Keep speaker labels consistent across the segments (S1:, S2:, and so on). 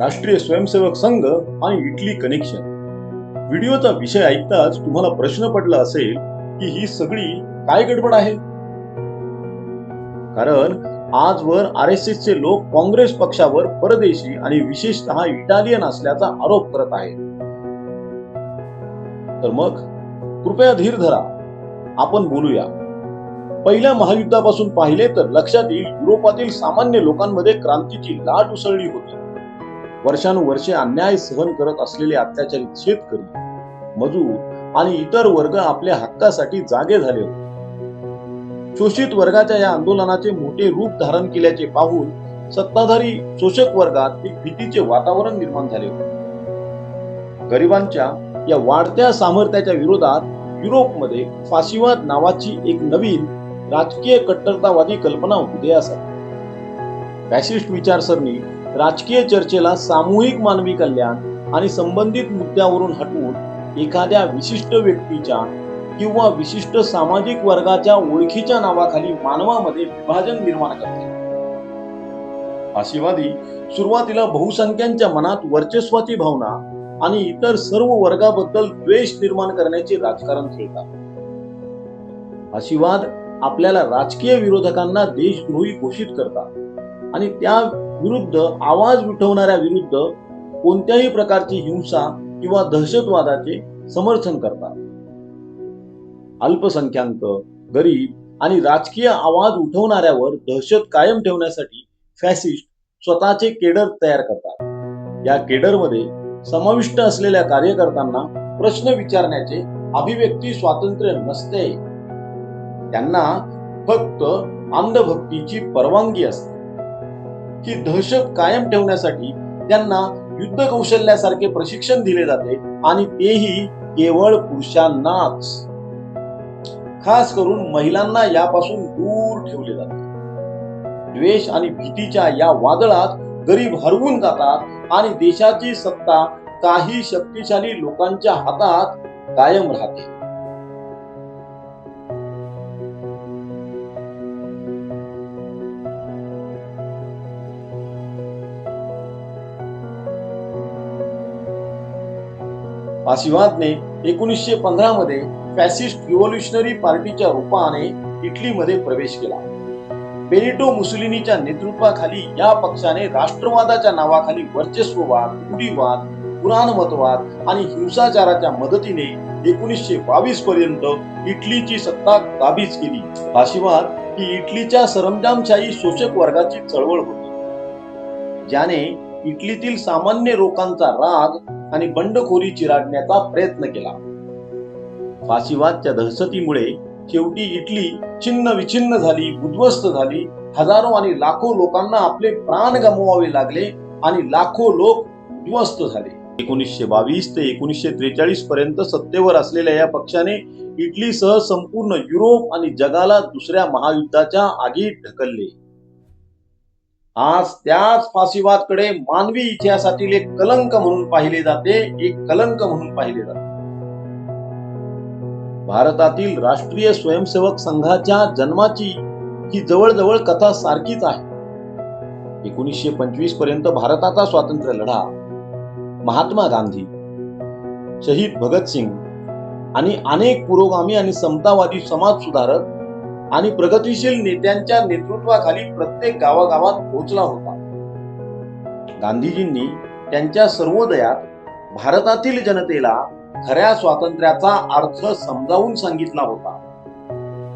S1: राष्ट्रीय स्वयंसेवक संघ आणि Italy connection. व्हिडिओचा विषय ऐकताच तुम्हाला प्रश्न पडला असेल की ही सगळी काय गडबड आहे? कारण आजवर आर एस एस चे लोक काँग्रेस पक्षावर परदेशी आणि विशेषतः इटालियन असल्याचा आरोप करत आहेत. तर मग कृपया धीर धरा. आपण बोलूया. पहिल्या महायुद्धापासून पाहिले तर लक्षात येईल युरोपातील सामान्य लोकांमध्ये क्रांतीची लाट उसळली होती. वर्षानुवर्षे अन्याय सहन करत असलेले अत्याचारित शेतकरी मजूर आणि इतर वर्ग आपल्या हक्कासाठी जागे झाले होते. शोषित वर्गाच्या या आंदोलनाचे मोठे रूप धारण केल्याचे पाहून सत्ताधारी शोषक वर्गात एक भीतीचे वातावरण निर्माण झाले होते. गरिबांच्या या वाढत्या सामर्थ्याच्या विरोधात युरोपमध्ये फाशीवाद नावाची एक नवीन राजकीय कट्टरतावादी कल्पना उदयास आली. फॅसिस्ट विचारसरणी राजकीय चर्चेला सामूहिक मानवी कल्याण आणि संबंधित मुद्द्यावरून हटवून एखाद्या विशिष्ट व्यक्तीच्या किंवा विशिष्ट सामाजिक वर्गाच्या ओळखीच्या नावाखाली मानवामध्ये विभाजन निर्माण करते. फाशीवादी सुरुवातीला बहुसंख्यांच्या मनात वर्चस्वाची भावना आणि इतर सर्व वर्गाबद्दल द्वेष निर्माण करण्याचे राजकारण खेळतात फाशीवाद आपल्याला राजकीय विरोधकांना देशद्रोही घोषित करतात आणि त्या विरुद्ध आवाज उठवणाऱ्या विरुद्ध कोणत्याही प्रकारची हिंसा किंवा दहशतवादाचे समर्थन करतात. अल्पसंख्याक गरीब आणि राजकीय आवाज उठवणाऱ्यावर दहशत कायम ठेवण्यासाठी फॅसिस्ट स्वतःचे केडर तयार करतात. या केडरमध्ये समाविष्ट असलेल्या कार्यकर्त्यांना प्रश्न विचारण्याचे अभिव्यक्ती स्वातंत्र्य नसते. त्यांना फक्त अंधभक्तीची परवानगी असते. ही दहशत कायम ठेवण्यासाठी त्यांना युद्ध कौशल्यासारखे प्रशिक्षण दिले जाते आणि तेही केवळ पुरुषांनाच. खास करून महिलांना यापासून दूर ठेवले जाते. द्वेष आणि भीतीच्या या वादळात गरीब हरवून जातात आणि देशाची सत्ता काही शक्तिशाली लोकांच्या हातात कायम राहते. फाशीवादने एकोणीसशे पंधरा मध्ये फॅसिस्ट रिव्होल्युशनरी पार्टीच्या रूपाने इटलीमध्ये प्रवेश केला. बेनिटो मुसुलिनीच्या नेतृत्वाखाली या पक्षाने राष्ट्रवादाच्या नावाखाली वर्चस्ववाद रूढीवाद पुराणमतवाद आणि हिंसाचाराच्या मदतीने एकोणीसशे बावीस पर्यंत इटलीची सत्ता काबीज केली. फाशीवाद ही इटलीच्या सरंजामशाही शोषक वर्गाची चळवळ होती. ज्याने इटलीतील सामान्य लोकांचा राग आणि बंडखोरी चिराडण्याचा प्रयत्न केला. फाशीवादच्या दहशतीमुळे शेवटी इटली छिन्न विछिन्न झाली उद्ध्वस्त झाली. हजारो आणि लाखो लोकांना आपले प्राण गमवावे लागले आणि लाखो लोक उद्ध्वस्त झाले. एकोणीसशे बावीस ते एकोणीसशे त्रेचाळीस पर्यंत सत्तेवर असलेल्या या पक्षाने इटलीसह संपूर्ण युरोप आणि जगाला दुसऱ्या महायुद्धाच्या आगीत ढकलले. आज त्याच फाशीवादकडे मानवी इतिहासातील एक कलंक म्हणून पाहिले जाते एक कलंक म्हणून पाहिले जाते. भारतातील राष्ट्रीय स्वयंसेवक संघाच्या जन्माची ही जवळजवळ कथा सारखीच आहे. एकोणीसशे पंचवीसपर्यंत भारताचा स्वातंत्र्य लढा. महात्मा गांधी शहीद भगतसिंग आणि अनेक पुरोगामी आणि समतावादी समाज सुधारक आणि प्रगतीशील नेत्यांच्या नेतृत्वाखाली प्रत्येक गावागावात पोहोचला होता. गांधीजींनी त्यांच्या सर्वोदयात भारतातील जनतेला खऱ्या स्वातंत्र्याचा अर्थ समजावून सांगितला होता.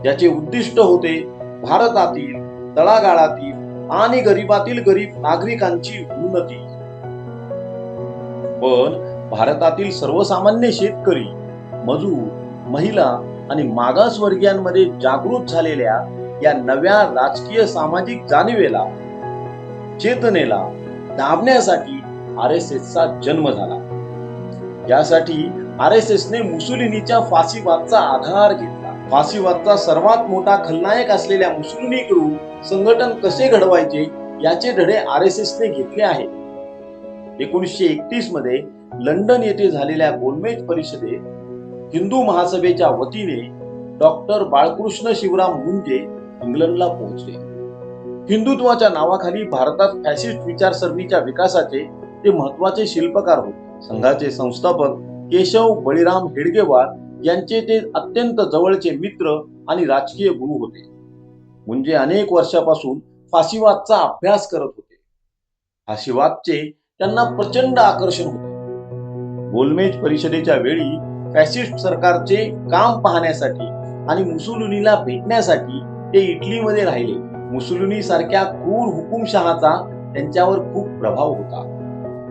S1: ज्याचे उद्दिष्ट होते भारतातील तळागाळातील आणि गरीबातील गरीब नागरिकांची उन्नती. पण भारतातील सर्वसामान्य शेतकरी मजूर महिला आणि मागासवर्गीयांमध्ये जागृत झालेल्या या नव्या राजकीय सामाजिक जाणीवेला चेतनेला दाबण्यासाठी आर एस एसचा जन्म झाला. यासाठी आर एस एसने मुसुलिनीच्या फाशीवादचा आधार घेतला. फाशीवादचा सर्वात मोठा खलनायक असलेल्या मुसुलिनीकडून संघटन कसे घडवायचे याचे धडे आर एस एसने घेतले आहेत. एकोणीसशे एकतीसमध्ये लंडन येथे झालेल्या गोलमेज परिषदेत हिंदू महासभेच्या वतीने डॉक्टर बाळकृष्ण शिवराम मुंजे इंग्लंडला पोहोचले. हिंदुत्वाच्या नावाखाली भारतात फॅसिस्ट विचारसरणीच्या विकासाचे ते महत्त्वाचे शिल्पकार होते. संघाचे संस्थापक केशव बळीराम हेडगेवार यांचे ते अत्यंत जवळचे मित्र आणि राजकीय गुरु होते. म्हणजे अनेक वर्षापासून फाशीवादचा अभ्यास करत होते. फाशीवादचे त्यांना प्रचंड आकर्षण होते. गोलमेज परिषदेच्या वेळी फॅसिस्ट सरकारचे काम पाहण्यासाठी आणि मुसुलुनीला भेटण्यासाठी ते इटलीमध्ये राहिले. मुसुलुनी सारख्या क्रूर हुकुमशहाचा त्यांच्यावर खूप प्रभाव होता.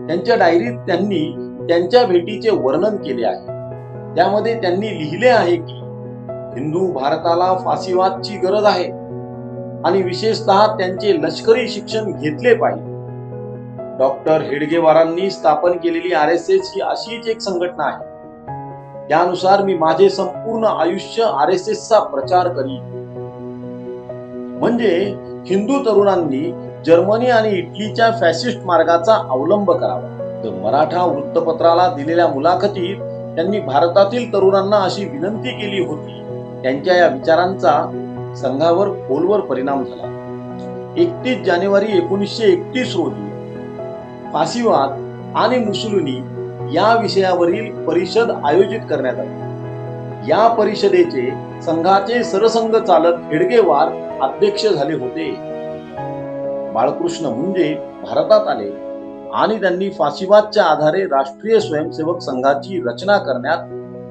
S1: त्यांच्या डायरीत त्यांनी त्यांच्या भेटीचे वर्णन केले आहे. त्यामध्ये त्यांनी लिहिले आहे की हिंदू भारताला फासीवादची गरज आहे आणि विशेषतः त्यांचे लष्करी शिक्षण घेतले पाहिजे. डॉक्टर हेडगेवारांनी स्थापन केलेली आर एस एस ही अशीच एक संघटना आहे. त्यानुसार मी माझे संपूर्ण आयुष्य आर एस एस चा प्रचार करीन. म्हणजे हिंदू तरुणांनी जर्मनी आणि इटलीच्या फॅसिस्ट मार्गाचा अवलंब करावा. तर मराठा वृत्तपत्राला दिलेल्या मुलाखतीत त्यांनी भारतातील तरुणांना अशी विनंती केली होती. त्यांच्या या विचारांचा संघावर खोलवर परिणाम झाला. एकतीस जानेवारी एकोणीसशे एकतीस रोजी फाशीवाद आणि मुसुलुनी या विषयावरील परिषद आयोजित करण्यात आली. या परिषदेचे संघाचे सरसंघ चालक हेडगेवार अध्यक्ष झाले होते. बाळकृष्ण मुंजे भारतात आले आणि त्यांनी फाशीवादच्या आधारे राष्ट्रीय स्वयंसेवक संघाची रचना करण्यात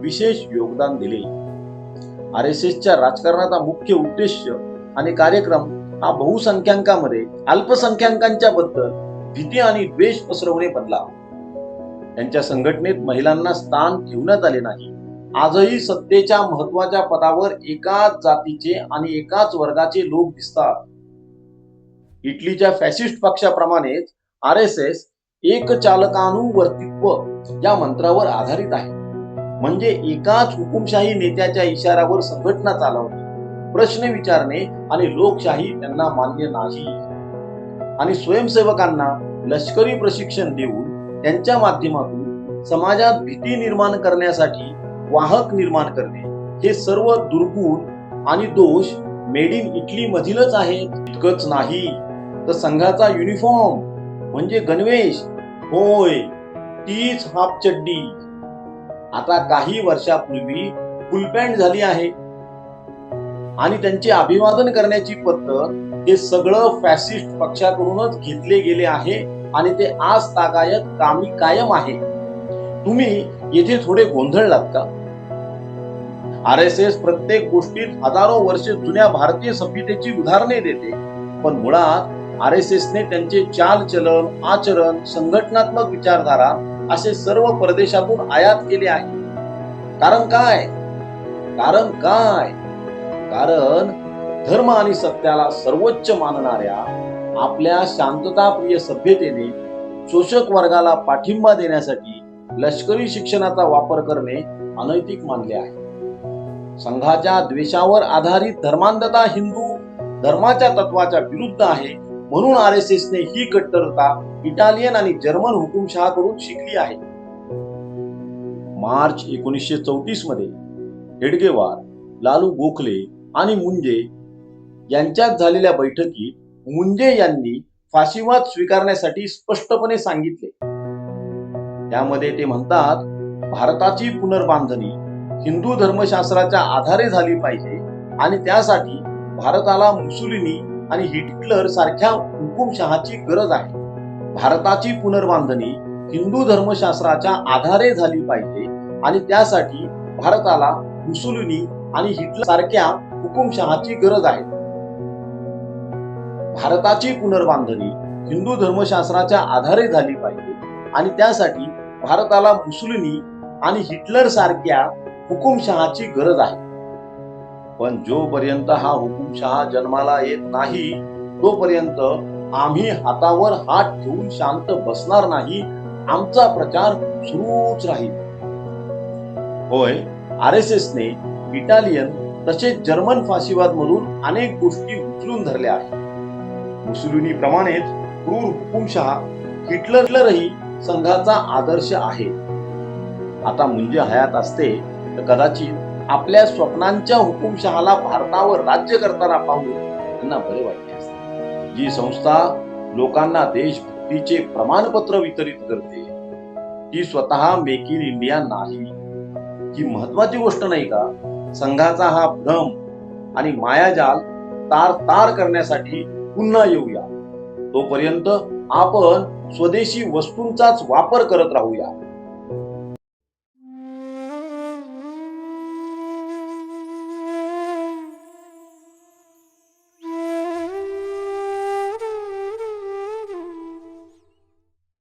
S1: विशेष योगदान दिले. आर एस एसच्या राजकारणाचा मुख्य उद्देश आणि कार्यक्रम हा बहुसंख्याकांमध्ये अल्पसंख्याकांच्या बद्दल भीती आणि द्वेष पसरवणे बनला. त्यांच्या संघटनेत महिलांना स्थान ठेवण्यात आले नाही. आजही सत्तेच्या महत्त्वाच्या पदावर एकाच जातीचे आणि एकाच वर्गाचे लोक दिसतात. इटलीच्या फॅसिस्ट पक्षाप्रमाणेच आर एस एस एक चालकानुवर्तित्व या मंत्रावर आधारित आहे. म्हणजे एकाच हुकुमशाही नेत्याच्या इशाऱ्यावर संघटना चालवणे प्रश्न विचारणे आणि लोकशाही त्यांना मान्य नाही. आणि स्वयंसेवकांना लष्करी प्रशिक्षण देऊन त्यांच्या माध्यमातून समाजात भीती निर्माण करण्यासाठी वाहक निर्माण करणे हे सर्व दुर्गुण आणि दोष मेड इन इटली मधीलच आहे इतकंच नाही तर संघाचा युनिफॉर्म म्हणजे गणवेश. होय तीच हाफ चड्डी आता काही वर्षापूर्वी फुलपॅन्ट झाली आहे. आणि त्यांचे अभिवादन करण्याची पद्धत हे सगळं फॅसिस्ट पक्षाकडूनच घेतले गेले आहे. आणि ते आज तागायत कामी कायम आहे. तुम्ही येथे थोडे गोंधळलात का? आर एस एस प्रत्येक गोष्टीत हजारो वर्ष जुन्या भारतीय सभ्यतेची उदाहरणे देते. पण मुळात आर एस एसने त्यांचे चाल चलन आचरण संघटनात्मक विचारधारा असे सर्व परदेशातून आयात केले आहे. कारण काय? कारण काय? कारण धर्म आणि सत्याला सर्वोच्च मानणाऱ्या आपल्या शांतताप्रिय सभ्यतेने शोषक वर्गाला पाठिंबा देण्यासाठी लष्करी शिक्षणाचा वापर करणे अनैतिक मानले आहे. संघाच्या द्वेषावर आधारित धर्मांधता हिंदू धर्माच्या तत्वाच्या विरुद्ध आहे म्हणून आर एस एस ने ही कट्टरता इटालियन आणि जर्मन हुकुमशहाकडून शिकली आहे. मार्च एकोणीसशे चौतीसमध्ये हेडगेवार लालू गोखले आणि मुंजे यांच्यात झालेल्या बैठकीत मुंजे यांनी फाशीवाद स्वीकारण्यासाठी स्पष्टपणे सांगितले. त्यामध्ये ते म्हणतात भारताची पुनर्बांधणी हिंदू धर्मशास्त्राच्या आधारे झाली पाहिजे आणि त्यासाठी भारताला मुसुलिनी आणि हिटलर सारख्या हुकुमशहाची गरज आहे. भारताची पुनर्बांधणी हिंदू धर्मशास्त्राच्या आधारे झाली पाहिजे आणि त्यासाठी भारताला मुसुलिनी आणि हिटलर सारख्या हुकुमशहाची गरज आहे. भारताची पुनर्बांधणी हिंदू धर्मशास्त्राच्या आधारे झाली पाहिजे. आणि त्यासाठी भारताला मुसलिनी आणि हिटलर सारख्या हुकुमशहाची गरज आहे. पण जोपर्यंत हा हुकुमशहा जन्माला येत नाही तोपर्यंत आम्ही हातावर हात ठेवून शांत बसणार नाही आमचा प्रचार सुरूच राहील. होय आर एस एस ने इटालियन तसेच जर्मन फाशीवाद मधून अनेक गोष्टी उचलून धरल्या आहेत. मुसुलिनी प्रमाणेच क्रूर हुकुमशहा हिटलरही संघाचा आदर्श आहे. आता मुंजे हयात असते तर कदाचित आपल्या स्वप्नांच्या हुकुमशहाला भारतावर राज्य करताना पाहून त्यांना बरे वाटले असते. जी संस्था लोकांना देशभक्तीचे प्रमाणपत्र वितरित करते ती स्वतः मेक इन इंडिया नाही. ही महत्वाची गोष्ट नाही का? संघाचा हा भ्रम आणि मायाजाल तार तार करण्यासाठी पुन्हा येऊया. तोपर्यंत आपण स्वदेशी वस्तूंचाच वापर करत राहूया.